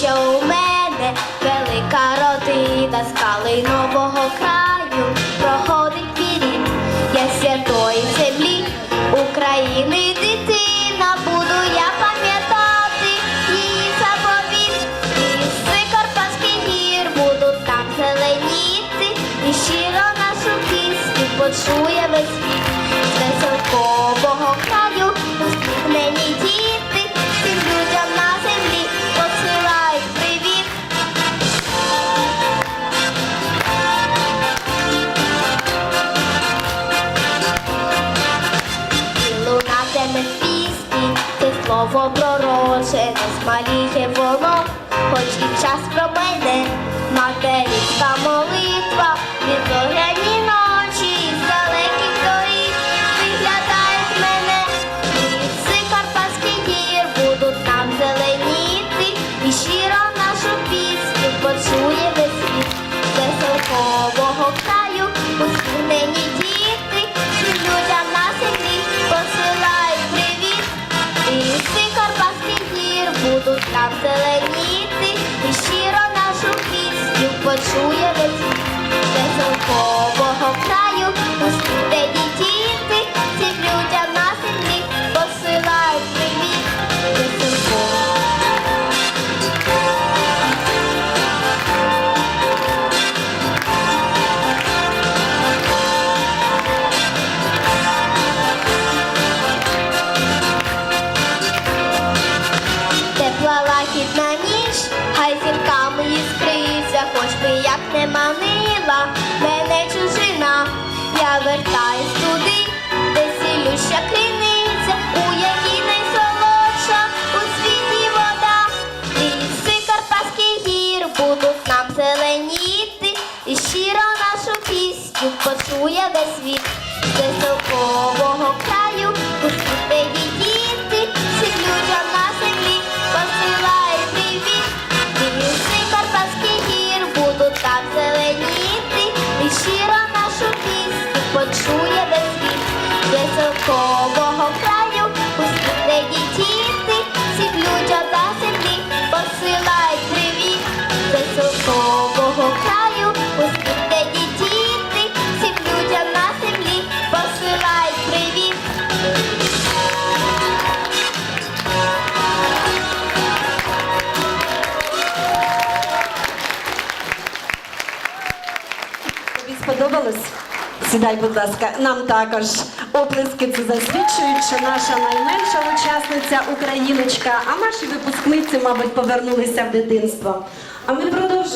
що у мене велика родина з калинового краю проходить пірід. Я святої землі України дитина буду я пам'ятати її заповіт. Ліси Карпатських гір буду там зеленіти, і щиро нашу пісню почує весь світ. Гремить пісні, ти слово пророче, не змаліє воно, хоч і час про мене, материнська молитва. Будуть вселеніти і щиро нашу пісню почує весь хоч би як не манила мене чужина, я вертаюсь туди, де сілюща криниця, у якій найсолодша у світі вода. Ліси Карпатських гір будуть нам зеленіти, і щиро нашу пісню почує весь світ. З веселкового краю З веселкового краю усміхнені діти, всім людям на землі посилають привіт. З веселкового краю усміхнені діти, всім людям на землі посилають привіт. Тобі сподобалось? Сідай, будь ласка, нам також оплески це засвідчують, що наша найменша учасниця україночка, а наші випускниці, мабуть, повернулися в дитинство. А ми продовжуємо.